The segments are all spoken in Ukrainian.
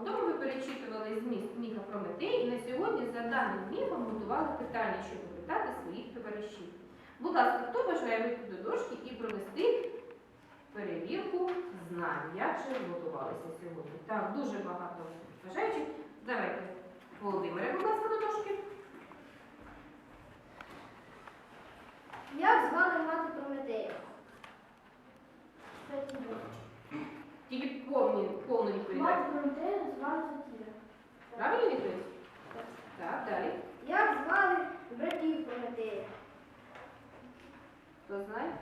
Вдома ви перечитували зміст міфа Прометей і на сьогодні за даним міфом готували питання, щоб опитати своїх товаришів. Будь ласка, хто бажає вийти до дошки і провести перевірку знань? Як же готувалися сьогодні? Так, дуже багато бажаючих. Давайте, Володимире, будь ласка, до дошки. Як звали мати Прометея? Тільки повні, повну відповідь. Мати дайте. Звали Затіра. Правильно відповідь? Так, далі. Як звали братів Прометея? Хто знає?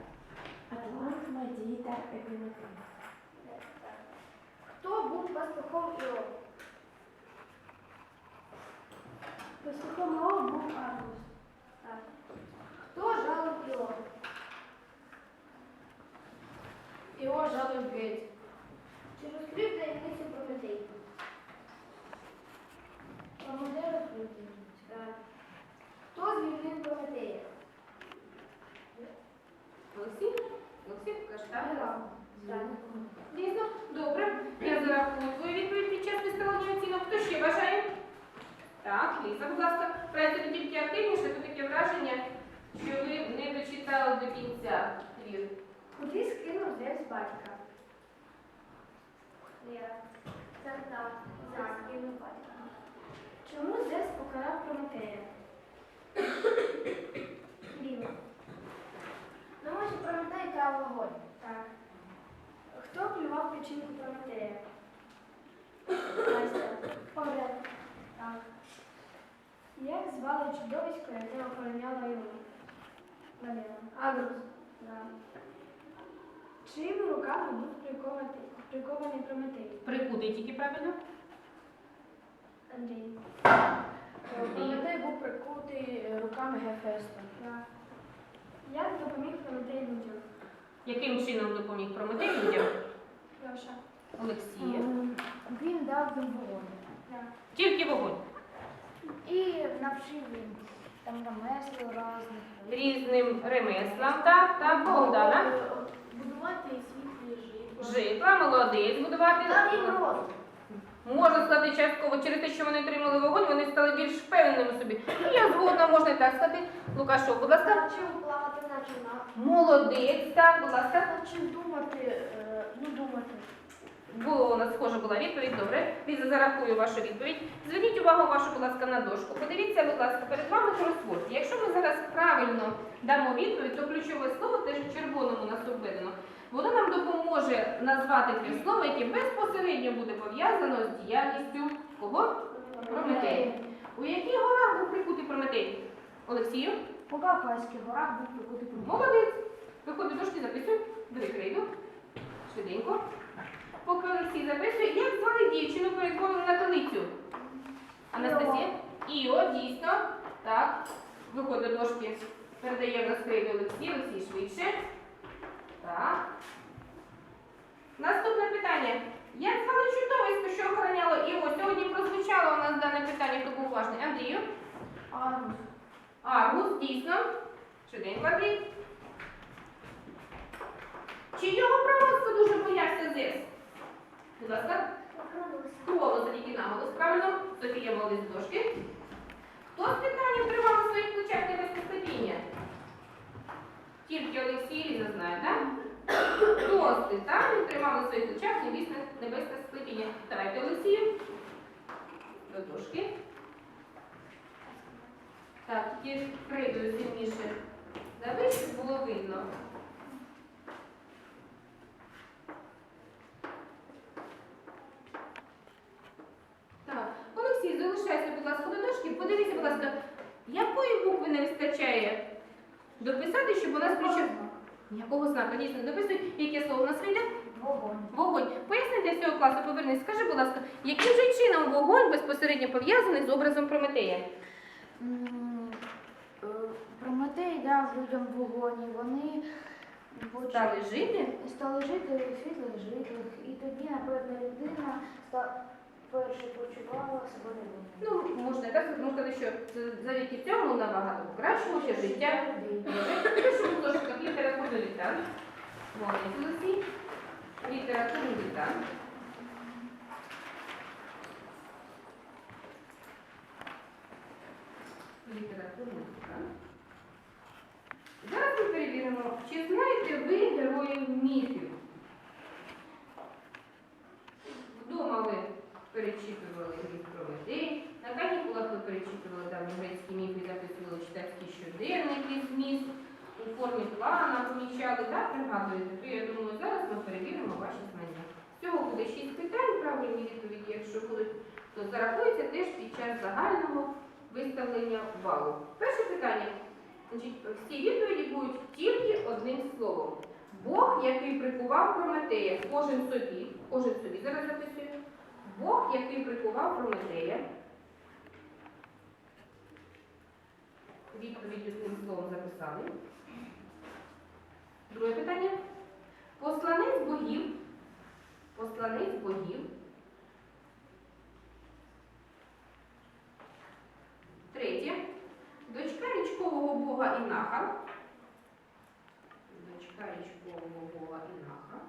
Атлант, Медіта, Епіметей. Хто був пастухом Іов? Пастухом Іов був Аргус. Так. Хто жалив Іов? Його жалив геть. Чи розкрив таємницю Прометей? Прометей розкрив таємницю. Так. Хто звільнив Прометея? Олексій? Олексій, так? Так. Дійсно, добре. Я зарахую твою відповідь під час виставлення оцінок. Хто ще бажає? Так, Ліза, будь ласка, працюйте тільки активніше, то таке враження, що ви не дочитали до кінця твір. Куди скинув Зевс батька? Лера. Так. Так, скинув батька. Чому Зевс покарав Прометея? Ліва. Прометей та вогонь. Так. Хто плював печінку Прометея? Настя. Огляд. Так. Як звали чудовисько, яке охороняло його? Валера. Агрус. Так. Чиїми руками був прикований, прикований Прометей? Прикутий тільки правильно. Андрій. Прометей був прикутий руками Гефеста. Як допоміг Прометей людям? Яким чином допоміг Прометей людям? Леша. Олексія. Він дав їм вогонь. Так. Тільки вогонь. І навчив їм там ремесло різних. Різним ремеслам, так, так, Богдана. Будувати світлі житла. Житла, молодець, будувати. Дав їм роз. Можна сказати частково через те, що вони отримали вогонь, вони стали більш впевненими собі. Я згодна, можна і так сказати. Лукашов, будь ласка. Навчив плавати на човнах. Молодець, так, будь ласка. Навчив думати, е, ну думати. Було у нас схожа була відповідь. Добре. Ліза, зарахую вашу відповідь. Зверніть увагу вашу, будь ласка, на дошку. Подивіться, будь ласка, перед вами кросворд. Якщо ми зараз правильно дамо відповідь, то ключове слово теж в червоному нас обведено. Воно нам допоможе назвати те слово, яке безпосередньо буде пов'язано з діяльністю кого? Прометея. У яких горах був прикутий Прометей? Олексію? По Кавказьких горах був прикутий Молодець. Виходь до дошки, записуй. Бери. Швиденько. Поки Олексій записує, як звали дівчину перетворену на талицю? Анастасія? Іо, дійсно. Так. Виходь до дошки. Передає в нас крейду Олексій. Олексій швидше. Так. Наступне питання. Як звали чудовисько, що охороняло Іо? Сьогодні прозвучало у нас дане питання, хто був уважний. Андрію? Аргус. Аргус, дійсно. Швиденько, Андрій. Чи його пророцтво дуже боявся Зевс? Будь ласка. Крово тільки наголос. Правильно? Софія молодець з дошки. Хто з питанням тримав на своїх плечах небесне склепіння? Тільки Олексій Ліза знає, так? Хто з питанням тримав на своїх плечах небесне, склепіння? Давайте Олексію. До дошки. Так, тільки крейдою сильніше. Щоб було видно. Так, Олексій, залишайся, будь ласка, до дошки. Подивіться, будь ласка, якої букви не вистачає дописати, щоб у нас включив. Якого знака? Дійсно, дописуй, яке слово у нас вийде? Вогонь. Вогонь. Поясни для цього класу, повернись. Скажи, будь ласка, яким же чином вогонь безпосередньо пов'язаний з образом Прометея? Е, Прометей дав людям вогонь, і вони Стали жити? стали жити у світлих житлах, і тоді, напевно, людина ста- перше почувала себе невинною. Ну, можна так, тому сказати, що завдяки цьому набагато покращилося життя Пишемо художникам літературний літак, мовний філосій, літературний літак. Літературний літак. Зараз ми перевіримо, чи знаєте ви героїв міфів? Вдома ви перечитували міф Прометей, на канікулах ви перечитували там грецькі міфи, записували читацькі щоденники з міст, у формі плана помічали, так, пригадуєте? То я думаю, зараз ми перевіримо ваші знання. Всього буде шість питань, правильні відповіді, якщо будуть, то зарахується теж під час загального виставлення балу. Перше питання. Значить, всі відповіді будуть тільки одним словом. Бог, який прикував Прометея, кожен собі, кожен собі зараз записую. Бог, який прикував Прометея. Відповідь одним словом записали. Друге питання. Посланець богів. Посланець богів. Третє. Дочка річкового бога Інаха. Дочка річкового бога Інаха.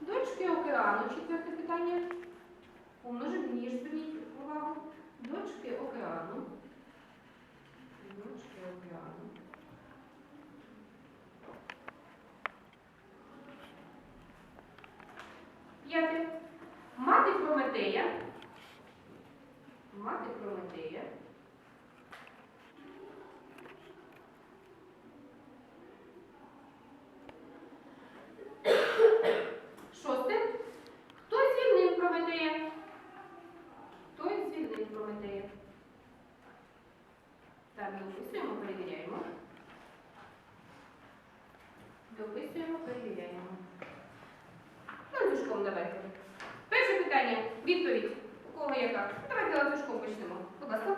Дочки океану, четверте питання. Умножить ніж зверніть увагу. Дочки океану. Дочки океану. П'яте. Мати Прометея. Мати Прометея. Шосте. Хто звільнив Прометея? Хто звільнив Прометея? Так, дописуємо, перевіряємо. Дописуємо, перевіряємо. Ланцюжком давайте. Перше питання. Відповідь. У кого яка? Давайте ланцюжком почнемо. Будь ласка.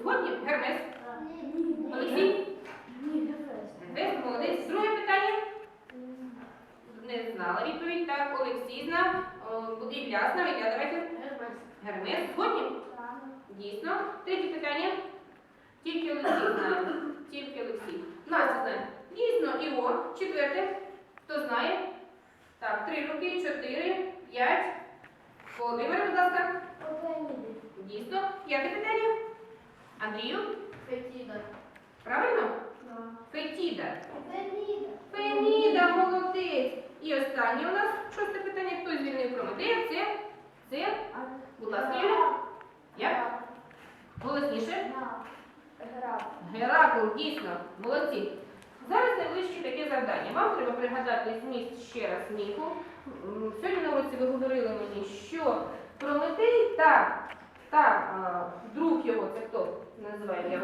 Згодні? Гермес. Олексій? Ні. Гермес, молодець. Друге питання. Не знала відповідь. Так, Олексій знав. Ілля знав. Ілля, давайте. Гермес. Згодні? Дійсно. Третє питання. Тільки Олексій знає. Тільки Олексій. Настя знає. Дійсно, Іво. Четверте. Хто знає? Так, три руки, чотири, п'ять. Володимир, будь ласка. Дійсно. П'яте питання. Андрію. Правильно? Фетіда. Феміда, молодець. І останнє у нас шосте питання. Хто звільнив Прометея? Це, це, будь ласка, Юля. Як? Голосніше. Геракл, дійсно, молодці. Зараз найближче таке завдання. Вам треба пригадати зміст ще раз міфу. Сьогодні на уроці ви говорили мені, що Прометей та, та а, друг його, це хто називає я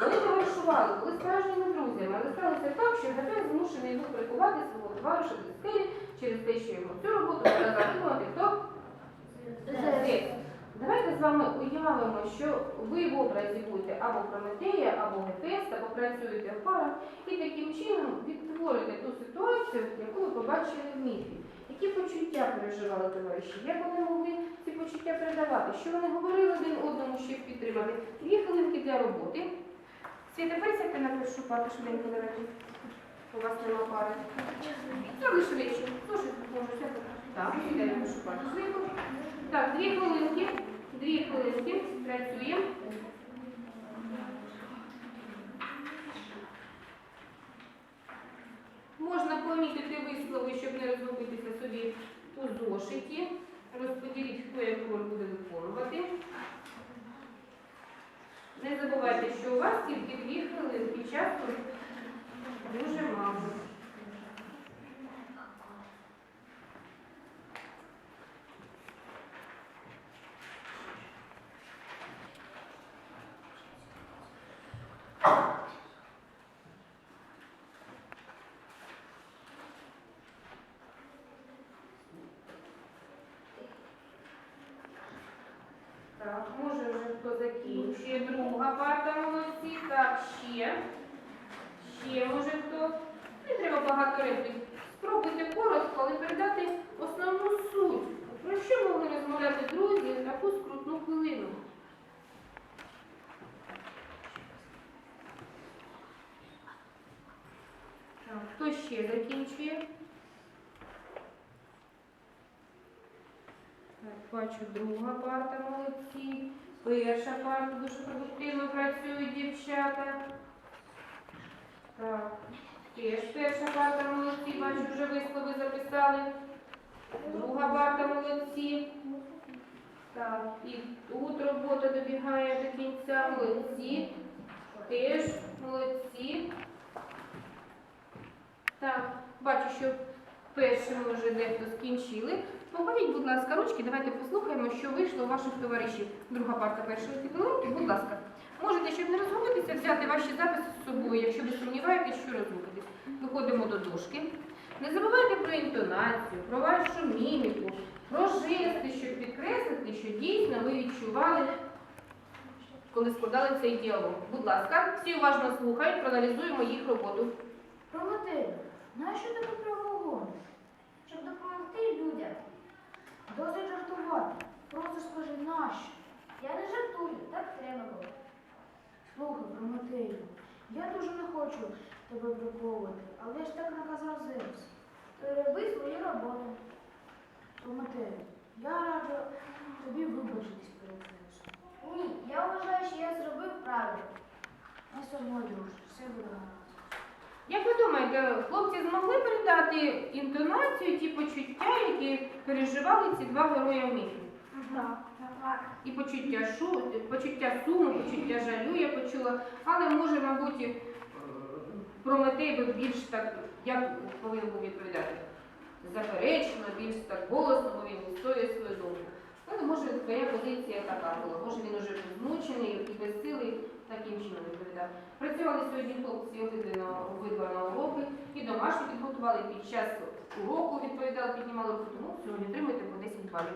вони товаришували, були справжніми друзями, але сталося так, що Гефест змушений був прикувати свого товариша до скелі через те, що йому цю роботу треба виконати хто? Зевс. Давайте з вами уявимо, що ви в образі будете або Прометея, або Гефеста, попрацюєте в парах і таким чином відтворите ту ситуацію, яку ви побачили в міфі. Які почуття переживали товариші? Як вони могли ці почуття передавати? Що вони говорили один одному, щоб підтримати? Дві хвилинки для роботи. Світа, присядьте на першу парту, швиденько давайте. У вас нема пари. Зроби швидше. Слушай, може, сядьте. Так, сідай на першу парту. Швидко. Так, дві хвилинки. Дві хвилинки. Працюємо. Можна помітити вислови, щоб не розгубитися собі у зошиті. Розподіліть, хто яку роль буде виконувати. Не забувайте, що у вас тільки дві хвилинки часу дуже мало. Так, може вже хто закінчує. Друга парта молодці. Так, ще. Ще може хто. Не треба багато реплік. Спробуйте коротко, але передати основну суть. Про що могли розмовляти друзі в таку скрутну хвилину? Так, хто ще закінчує? Так, бачу, друга парта молодці. Перша парта дуже продуктивно працюють дівчата. Так, теж перша парта молодці, бачу, вже вислови записали. Друга парта молодці. Так, і тут робота добігає до кінця. Молодці. Теж молодці. Так, бачу, що першим вже дехто скінчили. Покажіть, будь ласка, ручки, давайте послухаємо, що вийшло у ваших товаришів. Друга парта першої типилинки, будь ласка. Можете, щоб не розгубитися, взяти ваші записи з собою, якщо ви сумніваєтесь, що розгубитесь. Виходимо до дошки. Не забувайте про інтонацію, про вашу міміку, про жести, щоб підкреслити, що дійсно ви відчували, коли складали цей діалог. Будь ласка, всі уважно слухають, проаналізуємо їх роботу. Прометею, нащо ти тут вогонь? Щоб допомогти людям. Досить жартувати. Просто скажи нащо. Я не жартую, так треба було. Слухай, Прометею, я дуже не хочу тебе приховувати, але ж так наказав Зевс. Роби свою роботу. Прометею, я рада тобі вибачитись перед Зевсом. Ні, я вважаю, що я зробив правильно. Не сумуй, друже, все буде гаразд. Як ви думаєте, хлопці змогли передати інтонацію, ті почуття, які переживали ці два герої міфів? Так, так. І почуття шу, почуття суму, почуття жалю я почула, але може, мабуть, е, Прометей би більш так, як повинен був відповідати? Заперечно, більш так голосно, бо він відстоює свою думку. Але може твоя позиція така була, може він уже змучений і безсилий, таким чином відповідав. Працювали сьогодні хлопці на обидва на уроки і домашні підготували під час уроку, відповідали, піднімали тому сьогодні отримуєте по 10 балів.